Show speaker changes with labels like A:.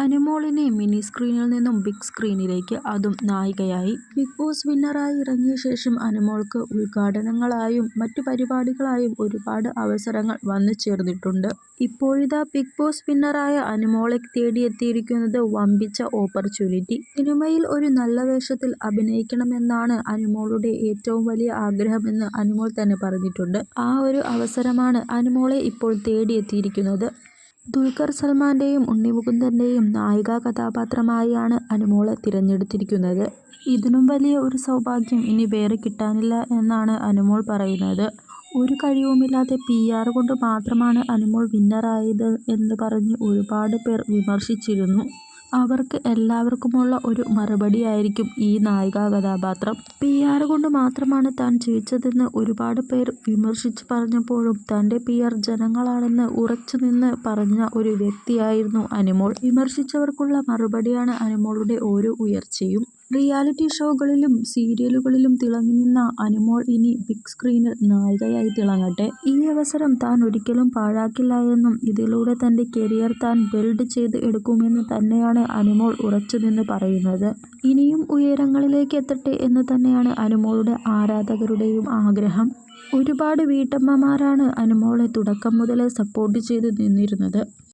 A: അനുമോളിനെ mini സ്ക്രീനിൽ നിന്നും big സ്ക്രീനിലേക്ക്, അതും നായികയായി. ബിഗ് ബോസ് വിന്നറായി ഇറങ്ങിയ ശേഷം അനുമോൾക്ക് ഉദ്ഘാടനങ്ങളായും മറ്റു പരിപാടികളായും ഒരുപാട് അവസരങ്ങൾ വന്നു ചേർന്നിട്ടുണ്ട് ഇപ്പോഴിതാ ബിഗ് ബോസ് വിന്നറായ അനുമോളെ തേടിയെത്തിയിരിക്കുന്നത് വമ്പിച്ച ഓപ്പർച്യൂണിറ്റി. സിനിമയിൽ ഒരു നല്ല വേഷത്തിൽ അഭിനയിക്കണമെന്നാണ് അനുമോളുടെ ഏറ്റവും വലിയ ആഗ്രഹമെന്ന് അനുമോൾ തന്നെ പറഞ്ഞിട്ടുണ്ട്. ആ ഒരു അവസരമാണ് അനുമോളെ ഇപ്പോൾ തേടിയെത്തിയിരിക്കുന്നത്. ദുൽഖർ സൽമാന്റെയും ഉണ്ണി നായികാ കഥാപാത്രമായാണ് അനുമോളെ തിരഞ്ഞെടുത്തിരിക്കുന്നത്. ഇതിനും വലിയ ഒരു സൗഭാഗ്യം ഇനി വേറെ കിട്ടാനില്ല എന്നാണ് അനുമോൾ പറയുന്നത്. ഒരു കഴിവുമില്ലാതെ പി ആർ കൊണ്ട് മാത്രമാണ് അനുമോൾ വിന്നറായത് എന്ന് പറഞ്ഞ് ഒരുപാട് പേർ വിമർശിച്ചിരുന്നു. അവർക്ക് എല്ലാവർക്കുമുള്ള ഒരു മറുപടിയായിരിക്കും ഈ നായികാ കഥാപാത്രം പി ആർ കൊണ്ട് മാത്രമാണ് താൻ ജീവിച്ചതെന്ന് ഒരുപാട് പേർ വിമർശിച്ചു പറഞ്ഞപ്പോഴും തന്റെ പി ആർ ജനങ്ങളാണെന്ന് ഉറച്ചു നിന്ന് പറഞ്ഞ ഒരു വ്യക്തിയായിരുന്നു അനുമോൾ. വിമർശിച്ചവർക്കുള്ള മറുപടിയാണ് അനുമോളുടെ ഓരോ ഉയർച്ചയും. റിയാലിറ്റി ഷോകളിലും സീരിയലുകളിലും തിളങ്ങി നിന്ന അനുമോൾ ഇനി ബിഗ് സ്ക്രീനിൽ നായികയായി തിളങ്ങട്ടെ. ഈ അവസരം താൻ ഒരിക്കലും പാഴാക്കില്ല എന്നും ഇതിലൂടെ തന്റെ കരിയർ താൻ ബിൽഡ് ചെയ്ത് എടുക്കുമെന്ന് തന്നെയാണ് അനുമോൾ ഉറച്ചുനിന്ന് പറയുന്നത്. ഇനിയും ഉയരങ്ങളിലേക്ക് എത്തട്ടെ എന്ന് തന്നെയാണ് അനുമോളുടെ ആരാധകരുടെയും ആഗ്രഹം. ഒരുപാട് വീട്ടമ്മമാരാണ് അനുമോളെ തുടക്കം മുതലേ സപ്പോർട്ട് ചെയ്ത് നിന്നിരുന്നത്.